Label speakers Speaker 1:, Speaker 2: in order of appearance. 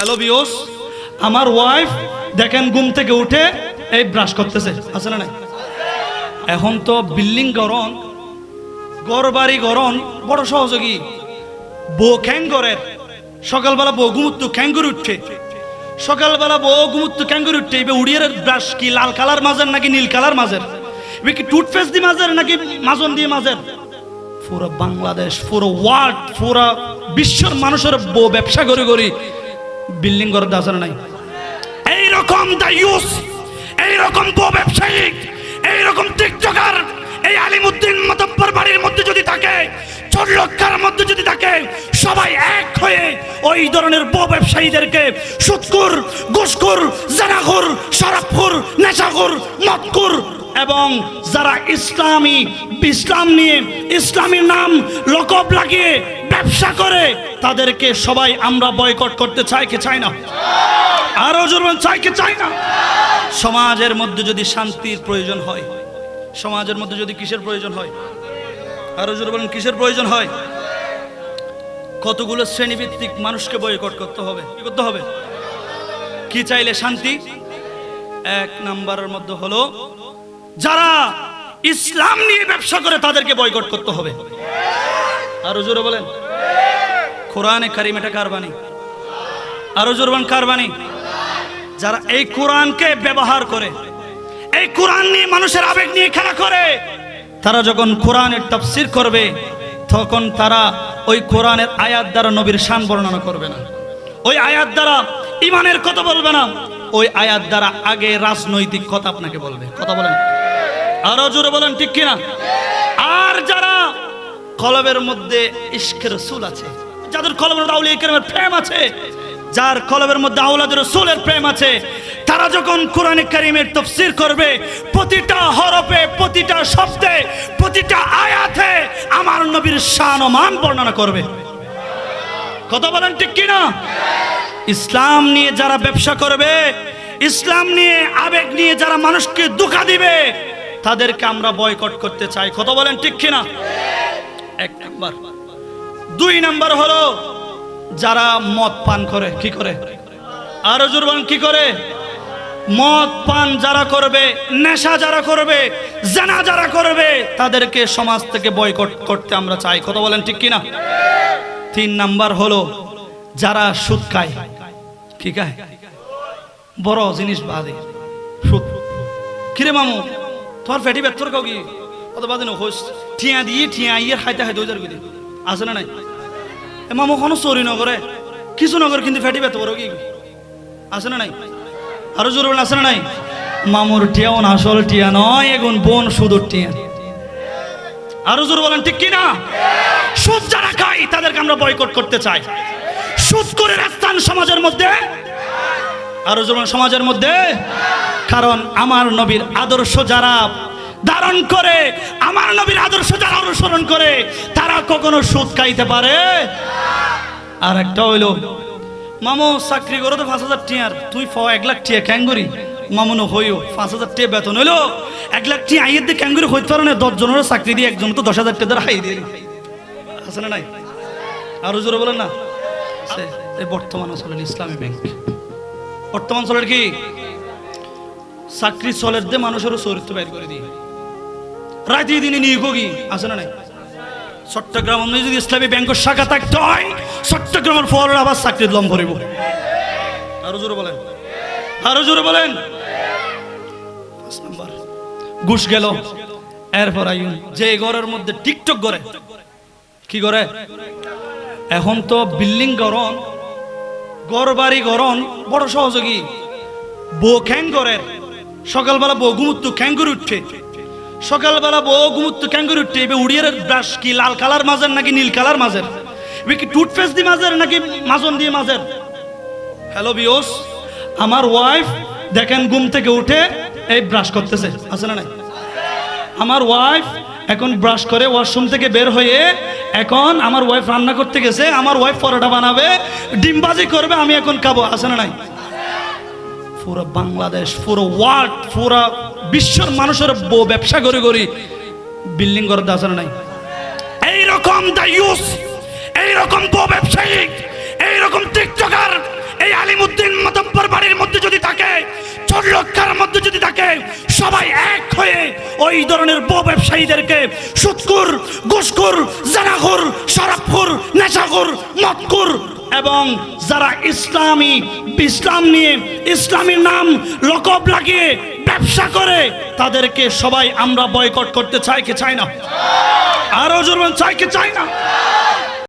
Speaker 1: Hello বিওস আমার wife দেখেন ঘুম থেকে উঠে এই ব্রাশ করতেছে। আছে না নাই? এখন তো বিল্ডিং গরম গড় বাড়ি গরম, বড় সহযোগী। বউ খ্যাং খ্যাঙ্গরের সকালবেলা বউ ঘুমুত্তু খ্যাঙ্গুর উঠছে। সকালবেলা বউ ঘুমুত্তু খ্যাঙ্গুর উঠছে, এবার উড়িয়ার ব্রাশ কি লাল কালার মাঝের নাকি নীল কালার মাঝের এবার কি টুথপেস্ট দিয়ে মাঝের নাকি মাজন দিয়ে মাঝের পুরো বাংলাদেশ, পুরো ওয়ার্ল্ড পুরো বিশ্বর মানুষের বউ ব্যবসা করে করি বিল্ডিং করে দাসা নাই? এইরকম দায়ুস এইরকম বউ ব্যবসায়ী এইরকম টিকটকার, এই আলিমুদ্দিন মাতব্বর বাড়ির মধ্যে যদি থাকে চোর লক্ষার মধ্যে যদি থাকে, সবাই এক হয়ে ওই ধরনের বউ ব্যবসায়ীদেরকে সুৎকুর ঘুষখুর জানাখুর শরাবখুর নেশাখুর মদকুর এবং যারা ইসলামী ইসলাম নিয়ে ইসলামীর নাম লকব লাগিয়ে ব্যবসা করে, তাদেরকে সবাই আমরা বয়কট করতে চাই কি চাই না? আরও জোরবেন চাই কি চাই না? সমাজের মধ্যে যদি শান্তির প্রয়োজন হয়, সমাজের মধ্যে যদি কিসের প্রয়োজন হয়? আরও জোর বলেন, কিসের প্রয়োজন হয়? কতগুলো শ্রেণীভিত্তিক মানুষকে বয়কট করতে হবে? কি করতে হবে? কি চাইলে শান্তি? এক নাম্বারের মধ্যে হলো, যারা ইসলাম নিয়ে ব্যবসা করে তাদেরকে বয়কট করতে হবে। আরও জোরে বলেন। কোরআনে কারিম, এটা কার বাণী? আরও জোরবান কার বাণী? যারা এই কোরআনকে ব্যবহার করে, এই কোরআন নিয়ে মানুষের আবেগ নিয়ে খেলা করে, তারা যখন কোরআনের তফসির করবে, তখন তারা ওই কোরআনের আয়াত দ্বারা নবীর শান বর্ণনা করবে না। ওই আয়াত দ্বারা ইমানের কথা বলবে না। ওই আয়াত দ্বারা আগে রাজনৈতিক কথা আপনাকে বলবে। কথা বলেন। আরও জোরে বলেন, ঠিক কিনা? আর যারা কলবের মধ্যে ইস্কের রসুল আছে যাদের কলবের মধ্যে আউলিয়া কেরামের প্রেম আছে, যার কলবের মধ্যে আউলাদের রসুলের প্রেম আছে, তারা যখন কোরআনে কারিমের তফসির করবে, প্রতিটা হরফে, প্রতিটা শব্দে, প্রতিটা আয়াতে আমার নবীর শান ও মান বর্ণনা করবে। কথা বলেন ঠিক কিনা? ইসলাম নিয়ে যারা ব্যবসা করবে, ইসলাম নিয়ে আবেগ নিয়ে যারা মানুষকে দুঃখা দিবে, তাদেরকে আমরা বয়কট করতে চাই। কথা বলেন ঠিক কিনা? এক নাম্বার। দুই নাম্বার হলো, যারা মদ পান করে, কি করে? আরও জোরবান কি করে? মদ পান যারা করবে, নেশা যারা করবে, জানা যারা করবে, তাদেরকে সমাজ থেকে বয়কট করতে আমরা চাই। কথা বলেন ঠিক কিনা? তিন নাম্বার হলো, যারা সুদ খায়, কি খায়? বড় জিনিস বাদে সুদ। কিরে মামু তোমার ফেটি বেতর কাউ কি কত বাদে হোস, ঠিয়া দিয়ে ঠিয়া ইয়ে খাইতে খাইতে ওই করে আছে না নাই? এ মামু কোনো চুরি নগরে কিছু নগর কিন্তু ফেটি বেত বড় কি? আছে না নাই? আরও জোর আছে না নাই? মামুর টিয়াও না আসল টিয়া নয় এগুন বোন সুদূর টিয়া। আরও জোর বলেন, ঠিক কিনা? সুদ যারা খাই তাদেরকে আমরা বয়কট করতে চাই। সুদ করে রাস্তান সমাজের মধ্যে, আরও জোর সমাজের মধ্যে। কারণ আমার নবীর আদর্শ যারা ধারণ করে, আমার নবীর আদর্শ যারা অনুসরণ করে, তারা কখনো সুদ খাইতে পারে? আর একটা হইল, মামু, চাকরি করো তো পাঁচ হাজার টিয়ার, তুই ফ, এক লাখ টিয়া ক্যাঙ্গুরি। মামুনো হইও, পাঁচ হাজার টিয়া বেতন হইল, এক লাখ টিয়া আইয়ের দিয়ে ক্যাঙ্গুরি হইতে পারে না দশ জনের চাকরি দিয়ে একজন তো দশ হাজার টিয়া ধরে হাই দিয়ে আছে না নাই? আরও জোরে বলেন না। বর্তমানে চলেন ইসলামী ব্যাংক। বর্তমান চলের কি? চাকরি চলের দিয়ে মানুষেরও চরিত্র বাইর করে দিয়ে রাতে দিনে নিয়ে গি আছে না নাই? চট্টগ্রাম যদি ইসলামী ব্যাংকের শাখা থাকতে হয়, চট্টগ্রামের ফলের আবার চাকরির লম ভরিব আরও জোরে বলেন। আরও জোরে বলেন। ঘুষ গেল। এরপর আইন যে ঘরের মধ্যে টিকটক করে, কি করে? এখন তো বিল্ডিং গরম গড় বাড়ি গরম বড় সহযোগী। বউ খ্যাং করে। সকালবেলা বউ ঘুমুত্তু খ্যাং করে উঠছে। সকালবেলা বউ করে উঠছে এবার উড়িয়ার ব্রাশ কি লাল কালার মাঝের নাকি নীল কালার মাঝের? কি টুথপেস্ট দিয়ে মাঝের নাকি মাজন দিয়ে মাঝের? হ্যালো বিওস আমার ওয়াইফ দেখেন ঘুম থেকে উঠে এই ব্রাশ করতেছে। আছে না নাই? আমার ওয়াইফ এখন ব্রাশ করে ওয়াশরুম থেকে বের হয়ে এখন আমার ওয়াইফ রান্না করতে গেছে, আমার ওয়াইফ পরোটা বানাবে, ডিমবাজি করবে, আমি এখন খাব। আছে না নাই? পুরো বাংলাদেশ, পুরো ওয়ার্ল্ড পুরো বিশ্বর মানুষের বউ ব্যবসা করে করে বিল্ডিং করার দাসার নাই? এইরকম দায়ুস এইরকম বউ ব্যবসায়ী, এইরকম টিকটকার, এই আলিমুদ্দিন মাতব্বর বাড়ির মধ্যে যদি থাকে চটলক্ষার মধ্যে যদি থাকে, সবাই এক হয়ে ওই ধরনের বউ ব্যবসায়ীদেরকে সুৎকুর গুসকুর জানাকুর শরাবখুর নেশাকুর মতকুর এবং যারা ইসলামী, ইসলাম নিয়ে ইসলামীর নাম লকব লাগিয়ে ব্যবসা করে, তাদেরকে সবাই আমরা বয়কট করতে চাই কি চাই না? আরও জোর চাই কি চাই না?